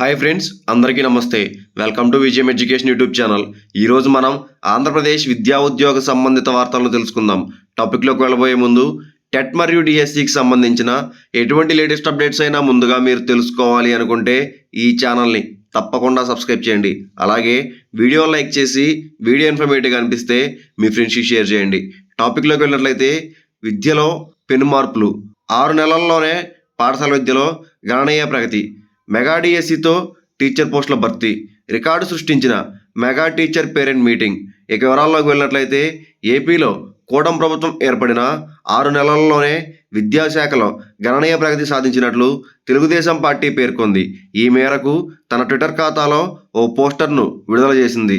Hi friends అందరికీ నమస్తే. Welcome to Vijayam education YouTube channel. ఈరోజు మనం ఆంధ్రప్రదేశ్ విద్యా ఉద్యోగ సంబంధిత వార్తలను తెలుసుకుందాం. టాపిక్లోకి వెళ్ళబోయే ముందు టెట్ మరియు డిఎస్సికి సంబంధించిన ఎటువంటి లేటెస్ట్ అప్డేట్స్ అయినా ముందుగా మీరు తెలుసుకోవాలి అనుకుంటే ఈ ఛానల్ని తప్పకుండా సబ్స్క్రైబ్ చేయండి. అలాగే వీడియో లైక్ చేసి వీడియో ఇన్ఫర్మేటివ్గా అనిపిస్తే మీ ఫ్రెండ్స్కి షేర్ చేయండి. టాపిక్లోకి వెళ్ళినట్లయితే విద్యలో పెను మార్పులు ఆరు నెలల్లోనే పాఠశాల విద్యలో గణనీయ ప్రగతి. మెగాడిఎస్సితో టీచర్ పోస్టుల భర్తీ. రికార్డు సృష్టించిన మెగా టీచర్ పేరెంట్ మీటింగ్. ఇక వివరాల్లోకి వెళ్ళినట్లయితే ఏపీలో కూటం ప్రభుత్వం ఏర్పడిన ఆరు నెలల్లోనే విద్యాశాఖలో గణనీయ ప్రగతి సాధించినట్లు తెలుగుదేశం పార్టీ పేర్కొంది. ఈ మేరకు తన ట్విట్టర్ ఖాతాలో ఓ పోస్టర్ను విడుదల చేసింది.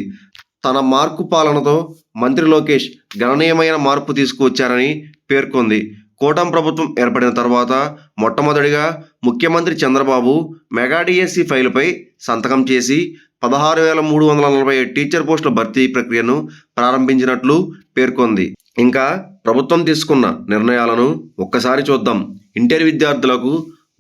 తన మార్కు పాలనతో మంత్రి లోకేష్ గణనీయమైన మార్పు తీసుకువచ్చారని పేర్కొంది. కూటమి ప్రభుత్వం ఏర్పడిన తర్వాత మొట్టమొదటిగా ముఖ్యమంత్రి చంద్రబాబు మెగా డిఎస్సి ఫైలుపై సంతకం చేసి పదహారు వేల మూడు వందల నలభై టీచర్ పోస్టుల భర్తీ ప్రక్రియను ప్రారంభించినట్లు పేర్కొంది. ఇంకా ప్రభుత్వం తీసుకున్న నిర్ణయాలను ఒక్కసారి చూద్దాం. ఇంటర్ విద్యార్థులకు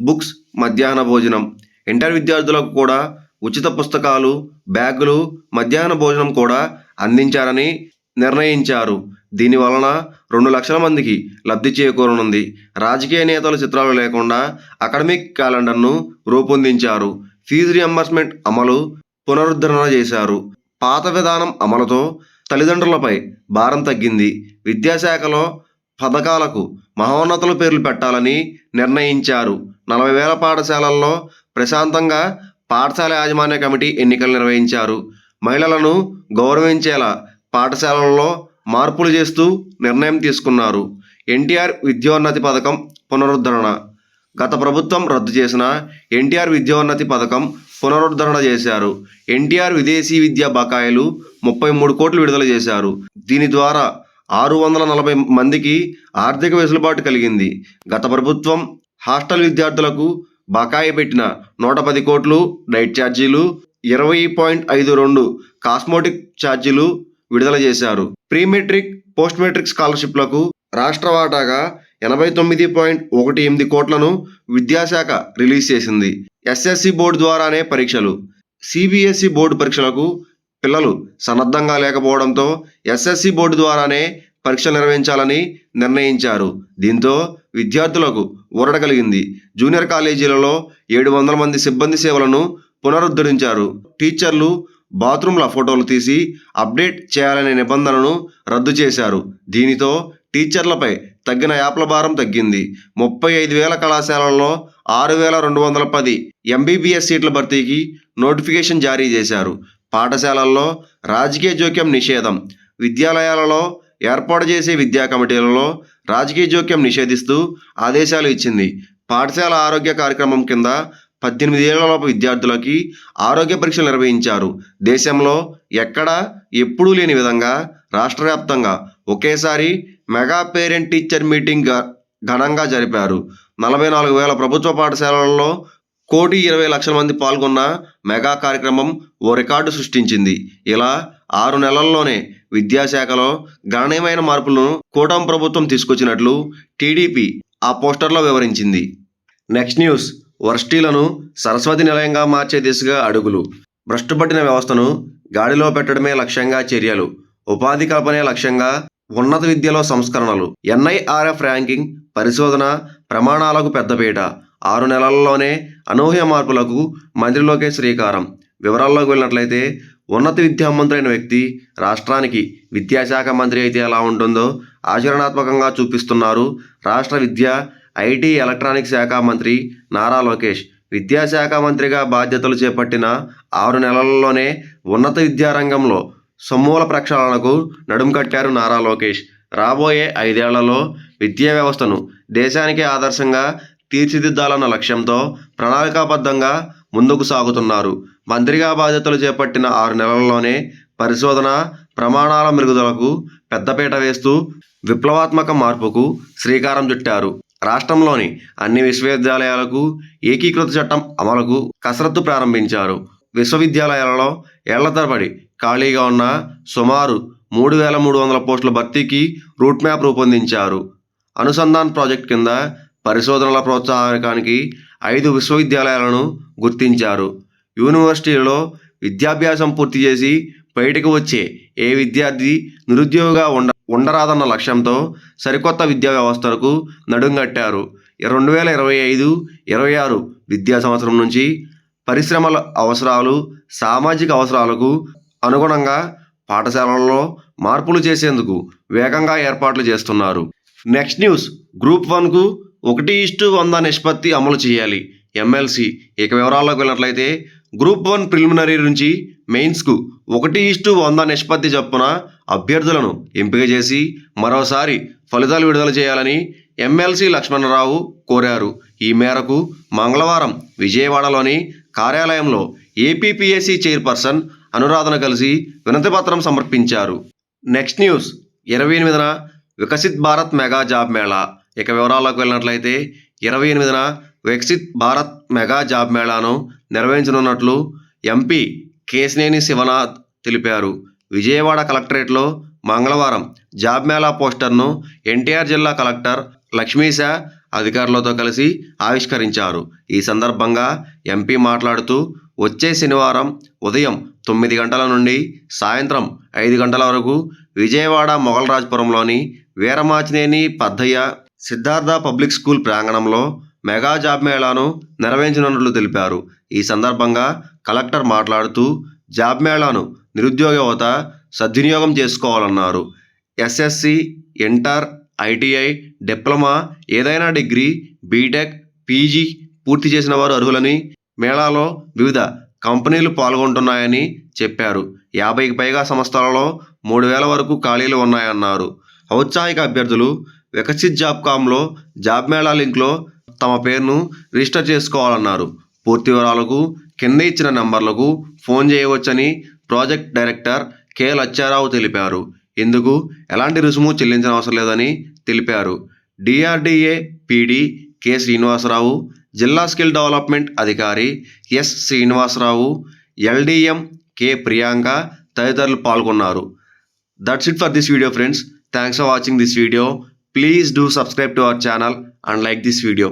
బుక్స్ మధ్యాహ్న భోజనం. ఇంటర్ విద్యార్థులకు కూడా ఉచిత పుస్తకాలు బ్యాగులు మధ్యాహ్న భోజనం కూడా అందించారని నిర్ణయించారు. దీని వలన రెండు లక్షల మందికి లబ్ధి చేకూరనుంది. రాజకీయ నేతల చిత్రాలు లేకుండా అకాడమిక్ క్యాలెండర్ను రూపొందించారు. ఫీజు రియంబర్స్మెంట్ అమలు పునరుద్ధరణ చేశారు. పాత విధానం అమలుతో తల్లిదండ్రులపై భారం తగ్గింది. విద్యాశాఖలో పథకాలకు మహోన్నతుల పేర్లు పెట్టాలని నిర్ణయించారు. నలభై వేల పాఠశాలల్లో ప్రశాంతంగా పాఠశాల యాజమాన్య కమిటీ ఎన్నికలు నిర్వహించారు. మహిళలను గౌరవించేలా పాఠశాలల్లో మార్పులు చేస్తూ నిర్ణయం తీసుకున్నారు. ఎన్టీఆర్ విద్యోన్నతి పథకం పునరుద్ధరణ. గత ప్రభుత్వం రద్దు చేసిన ఎన్టీఆర్ విద్యోన్నతి పథకం పునరుద్ధరణ చేశారు. ఎన్టీఆర్ విదేశీ విద్యా బకాయిలు ముప్పై మూడు కోట్లు విడుదల చేశారు. దీని ద్వారా ఆరు వందల నలభై మందికి ఆర్థిక వెసులుబాటు కలిగింది. గత ప్రభుత్వం హాస్టల్ విద్యార్థులకు బకాయి పెట్టిన నూట పది కోట్లు డైట్ ఛార్జీలు ఇరవై పాయింట్ ఐదు రెండు కాస్మోటిక్ ఛార్జీలు విడుదల చేశారు. ప్రీ మెట్రిక్ పోస్ట్ మెట్రిక్ స్కాలర్షిప్లకు రాష్ట్ర వాటాగా ఎనభై తొమ్మిది పాయింట్ ఒకటి ఎనిమిది కోట్లను విద్యాశాఖ రిలీజ్ చేసింది. ఎస్ఎస్సి బోర్డు ద్వారానే పరీక్షలు. సిబిఎస్ఈ బోర్డు పరీక్షలకు పిల్లలు సన్నద్ధంగా లేకపోవడంతో ఎస్ఎస్సి బోర్డు ద్వారానే పరీక్షలు నిర్వహించాలని నిర్ణయించారు. దీంతో విద్యార్థులకు ఊరట కలిగింది. జూనియర్ కాలేజీలలో ఏడు వందల మంది సిబ్బంది సేవలను పునరుద్ధరించారు. టీచర్లు బాత్రూంల ఫోటోలు తీసి అప్డేట్ చేయాలనే నిబంధనను రద్దు చేశారు. దీనితో టీచర్లపై తగ్గిన యాప్ల భారం తగ్గింది. ముప్పై ఐదు వేల కళాశాలల్లో ఆరు వేల రెండు వందల పది ఎంబీబీఎస్ సీట్ల భర్తీకి నోటిఫికేషన్ జారీ చేశారు. పాఠశాలల్లో రాజకీయ జోక్యం నిషేధం. విద్యాలయాలలో ఏర్పాటు చేసే విద్యా కమిటీలలో రాజకీయ జోక్యం నిషేధిస్తూ ఆదేశాలు ఇచ్చింది. పాఠశాల ఆరోగ్య కార్యక్రమం కింద పద్దెనిమిది ఏళ్ళలోపు విద్యార్థులకి ఆరోగ్య పరీక్షలు నిర్వహించారు. దేశంలో ఎక్కడా ఎప్పుడూ లేని విధంగా రాష్ట్ర వ్యాప్తంగా ఒకేసారి మెగా పేరెంట్ టీచర్ మీటింగ్ ఘనంగా జరిపారు. నలభై నాలుగు వేల ప్రభుత్వ పాఠశాలల్లో కోటి ఇరవై లక్షల మంది పాల్గొన్న మెగా కార్యక్రమం ఓ రికార్డు సృష్టించింది. ఇలా ఆరు నెలల్లోనే విద్యాశాఖలో గణనీయమైన మార్పులను కూటమి ప్రభుత్వం తీసుకొచ్చినట్లు టీడీపీ ఆ పోస్టర్లో వివరించింది. Next news. వర్సిటీలను సరస్వతి నిలయంగా మార్చే దిశగా అడుగులు. భ్రష్టుపట్టిన వ్యవస్థను గాడిలో పెట్టడమే లక్ష్యంగా చర్యలు. ఉపాధి కల్పనే లక్ష్యంగా ఉన్నత విద్యలో సంస్కరణలు. ఎన్ఐఆర్ఎఫ్ ర్యాంకింగ్ పరిశోధన ప్రమాణాలకు పెద్దపీట. ఆరు నెలల్లోనే అనూహ్య మార్పులకు మంత్రిలోకే శ్రీకారం. వివరాల్లోకి వెళ్ళినట్లయితే ఉన్నత విద్యా మంత్రి అయిన వ్యక్తి రాష్ట్రానికి విద్యాశాఖ మంత్రి అయితే ఎలా ఉంటుందో ఆచరణాత్మకంగా చూపిస్తున్నారు రాష్ట్ర విద్య ఐటీ ఎలక్ట్రానిక్ శాఖ మంత్రి నారా లోకేష్ విద్యాశాఖ మంత్రిగా బాధ్యతలు చేపట్టిన ఆరు నెలల్లోనే ఉన్నత విద్యారంగంలో సమూల ప్రక్షాళనకు నడుం కట్టారు నారా లోకేష్. రాబోయే ఐదేళ్ళలో విద్యా వ్యవస్థను దేశానికి ఆదర్శంగా తీర్చిదిద్దాలన్న లక్ష్యంతో ప్రణాళికాబద్ధంగా ముందుకు సాగుతున్నారు. మంత్రిగా బాధ్యతలు చేపట్టిన ఆరు నెలల్లోనే పరిశోధన ప్రమాణాల మెరుగుదలకు పెద్దపీట వేస్తూ విప్లవాత్మక మార్పుకు శ్రీకారం చుట్టారు. రాష్ట్రంలోని అన్ని విశ్వవిద్యాలయాలకు ఏకీకృత చట్టం అమలుకు కసరత్తు ప్రారంభించారు. విశ్వవిద్యాలయాలలో ఏళ్ళ తరబడి ఖాళీగా ఉన్న సుమారు మూడు వేల మూడు వందల పోస్టుల భర్తీకి రూట్ మ్యాప్ రూపొందించారు. అనుసంధాన్ ప్రాజెక్ట్ కింద పరిశోధనల ప్రోత్సాహకానికి ఐదు విశ్వవిద్యాలయాలను గుర్తించారు. యూనివర్సిటీలలో విద్యాభ్యాసం పూర్తి చేసి బయటకు వచ్చే ఏ విద్యార్థి నిరుద్యోగంగా ఉండ ఉండరాదన్న లక్ష్యంతో సరికొత్త విద్యా వ్యవస్థలకు నడుంగట్టారు రెండు వేల ఇరవై ఐదు ఇరవై ఆరు విద్యా సంవత్సరం నుంచి పరిశ్రమల అవసరాలు సామాజిక అవసరాలకు అనుగుణంగా పాఠశాలల్లో మార్పులు చేసేందుకు వేగంగా ఏర్పాట్లు చేస్తున్నారు. నెక్స్ట్ న్యూస్ గ్రూప్ వన్కు ఒకటి ఇష్టు వంద నిష్పత్తి అమలు చేయాలి. ఎమ్మెల్సీ ఇక వివరాల్లోకి వెళ్ళినట్లయితే గ్రూప్ వన్ ప్రిలిమినరీ నుంచి మెయిన్స్కు ఒకటి ఇష్టు వంద నిష్పత్తి చొప్పున అభ్యర్థులను ఎంపిక చేసి మరోసారి ఫలితాలు విడుదల చేయాలని ఎమ్మెల్సీ లక్ష్మణరావు కోరారు. ఈ మేరకు మంగళవారం విజయవాడలోని కార్యాలయంలో ఏపీపీఎస్సీ చైర్పర్సన్ అనురాధను కలిసి వినతిపత్రం సమర్పించారు. Next news. ఇరవై ఎనిమిదిన వికసిత్ భారత్ మెగా జాబ్ మేళా. ఇక వివరాల్లోకి వెళ్ళినట్లయితే ఇరవై ఎనిమిదిన వికసిత్ భారత్ మెగా జాబ్ మేళాను నిర్వహించనున్నట్లు ఎంపీ కేశినేని శివనాథ్ తెలిపారు. విజయవాడ కలెక్టరేట్లో మంగళవారం జాబ్ మేళా పోస్టర్ను ఎన్టీఆర్ జిల్లా కలెక్టర్ లక్ష్మీశ అధికారులతో కలిసి ఆవిష్కరించారు. ఈ సందర్భంగా ఎంపీ మాట్లాడుతూ వచ్చే శనివారం ఉదయం తొమ్మిది గంటల నుండి సాయంత్రం ఐదు గంటల వరకు విజయవాడ మొగల్రాజ్పురంలోని వీరమాచినేని పద్దయ్య సిద్ధార్థ పబ్లిక్ స్కూల్ ప్రాంగణంలో మెగా జాబ్ మేళాను నిర్వహించనున్నట్లు తెలిపారు. ఈ సందర్భంగా కలెక్టర్ మాట్లాడుతూ జాబ్ మేళాను నిరుద్యోగ యువత సద్వినియోగం చేసుకోవాలన్నారు. ఎస్ఎస్సి ఇంటర్ ఐటీఐ డిప్లొమా ఏదైనా డిగ్రీ బీటెక్ పీజీ పూర్తి చేసిన వారు అర్హులని మేళాలో వివిధ కంపెనీలు పాల్గొంటున్నాయని చెప్పారు. యాభైకి పైగా సంస్థలలో మూడు వేల వరకు ఖాళీలు ఉన్నాయన్నారు. ఔత్సాహిక అభ్యర్థులు వికసిత్ జాబ్ కామ్లో జాబ్ మేళా లింక్లో తమ పేరును రిజిస్టర్ చేసుకోవాలన్నారు. పూర్తి వివరాలకు కింద ఇచ్చిన నంబర్లకు ఫోన్ చేయవచ్చని ప్రాజెక్ట్ డైరెక్టర్ కె. లచ్చారావు తెలిపారు. ఇందుకు ఎలాంటి రుసుము చెల్లించిన అవసరం లేదని తెలిపారు. DRDA PD K. శ్రీనివాసరావు జిల్లా స్కిల్ డెవలప్మెంట్ అధికారి S. Srinivasarao LDM K. Priyanka తదితరులు పాల్గొన్నారు. That's it for this video friends thanks for watching this video please do subscribe to our channel and like this video